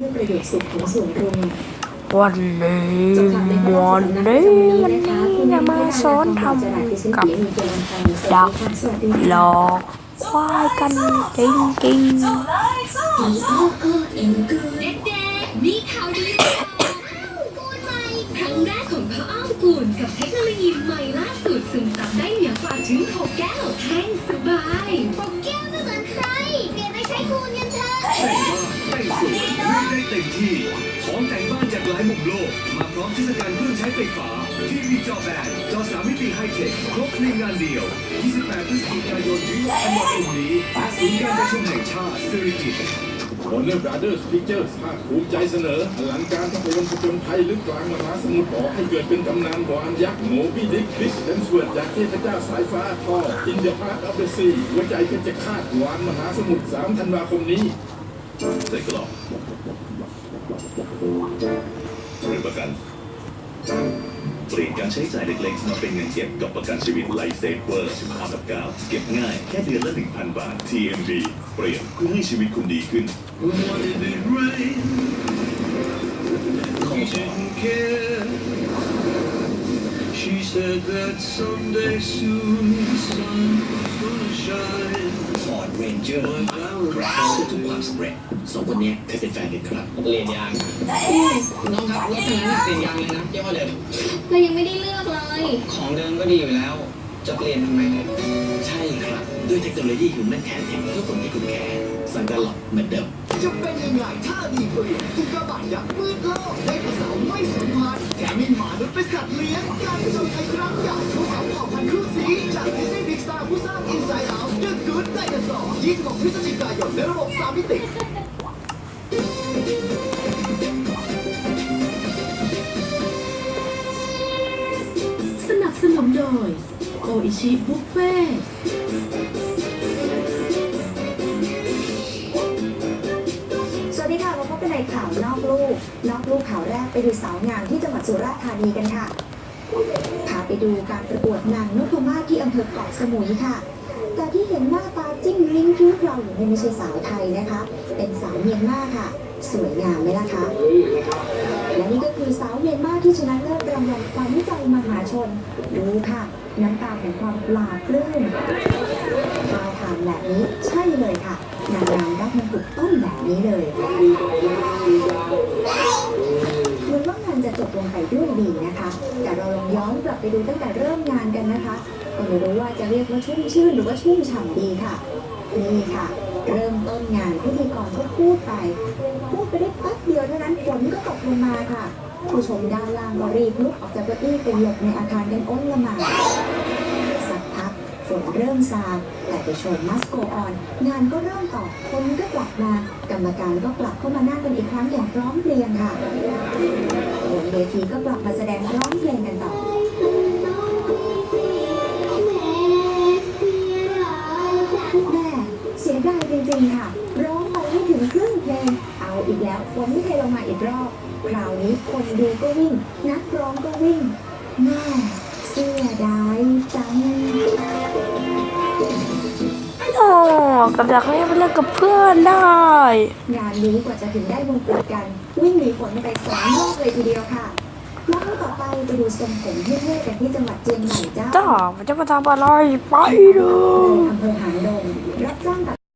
ประโยชน์สุขของส่วนรวมวันนี้วันนี้วันนี้จะมาสอนทำกับดักหลอกควายกันจริงจริงเด็กๆ ที่ ของแต่งบ้านจากหลายมุมโลก มาพร้อมเทศกาลเครื่องใช้ไฟฟ้า ทีวีจอแบนจอสามมิติไฮเทคครบในงานเดียว 28พฤศจิกายนถึงธันวาคมนี้ณศูนย์การประชุมแห่งชาติสิริกิติ์ Warner Brothers Pictures ภาคภูมิใจเสนออลังการภาพยนตร์ผจญภัยลึกกลางมหาสมุทรบอให้เกิดเป็นตำนานวานยักษ์โมบี้ดิกคริสเดมสเวิร์ดจากเทพเจ้าสายฟ้าท่อ In the Heart of the Sea หัวใจเพชรฆาตวานมหาสมุทร3ธันวาคมนี้ ใส่กล่องหรือประกันเปลี่ยนการใช้จ่ายเล็กๆ มาเป็นเงินเก็บกับประกันชีวิตไลฟ์เซฟเวอร์15กับ9เก็บง่ายแค่เดือนละ 1,000 บาท TMB เปลี่ยนเพื่อให้ชีวิตคุณดีขึ้น She said that someday soon the sun was gonna shine. ฟอ ร์ดเรนเจอร์แกทุกความสำเร็จสองคนนี้เคยเป็นแฟนกันครับเรียนยางน้องครับรถคันนั้นเปลี่ยนยางเลยนะเยี่ห้อเดิมเรายังไม่ได้เลือกเลย ของเดิมก็ดีอยู่แล้ว จะเปลี่ยนทำไมใช่ครับด้วยเทคโนโลยี Human Care Tech เพื่อคนที่คุณแคร์สังกัดหลอกเหมือนเดิมจะเป็นยังไงถ้าดีเปลี่ยนอุกกาบาตยักษ์มืดโลกได้ภาษาไม่สูญพันธ์แถมมีหมานุษย์เป็นสัตว์เลี้ยงการผจญภัยครั้งใหญ่ของสองเผ่าพันธุ์คู่สีจากดิสนีย์พิกซาร์ผู้สร้าง Inside Out The Good Dinosaur 26พฤศจิกายนในระบบสามมิติสนับสนุนโดยโออิชิบุฟเฟ่สวัสดีค่ะมาพบกันในข่าวนอกลูก นอกลูกข่าวแรกไปดูสาวงามที่จังหวัดสุราษฎร์ธานีกันค่ะ พาไปดูการประกวดนางนุพมาศที่อำเภอเกาะสมุยค่ะ แต่ที่เห็นหน้าตาจิ้งลิ้งคิ้วเราอยู่นี่ไม่ใช่สาวไทยนะคะ เป็นสาวเมียนมาค่ะ สวยงามไหมล่ะคะและนี่ก็คือสาวเมียนมาที่ชนะเลิศรางวัลขวัญใจมหาชน ดูค่ะ น้ำตาแห่งความปลาปลื้มตาถามแบบนี้ใช่เลยค่ะนางงามรับมงกุฎต้นแบบนี้เลย เหมือนว่างานจะจบลง ไปด้วยดีนะคะ แต่เราลองย้อนกลับไปดูตั้งแต่เริ่มงานกันนะคะก็ไม่รู้ว่าจะเรียกว่าชุ่มชื่นหรือว่าชุ่มฉ่ำดีค่ะ นี่ค่ะ เริ่มต้นงานพิธีกรก็พูดไป พูดไปได้แป๊บเดียวเท่านั้นฝนก็ตกลงมาค่ะ ผู้ชมด้านล่างก็รีบลุกออกจากเก้าอี้ไปหลบในอาคารกันอ้นละหมาด ฝนเริ่มซาแต่ไปชมมัสโกออน งานก็เริ่มต่อ คนก็กลับมา กรรมการก็กลับเข้ามานั่งกันอีกครั้งอย่างพร้อมเพรียงค่ะบนเวทีก็กลับมาแสดงร้องเพลงกันต่อแม่เสียดายจริงๆค่ะ ร้องไปไม่ถึงครึ่งเพลง เอาอีกแล้วฝนไม่เทลงมาอีกรอบ คราวนี้คนดูก็วิ่ง นักร้องก็วิ่งแม่ กับดักเล่นไปเล่นกับเพื่อนได้ งานนี้กว่าจะถึงได้วงกุฎกัน วิ่งหนีฝนไปสองรอบเลยทีเดียวค่ะแล้วต่อไปไปดูทรงผมเท่ๆกันที่จังหวัดเชียงใหม่จ้าจ้ามันจะมาทำอะไรไปดูในอำเภอหางดงรับจ้างตัด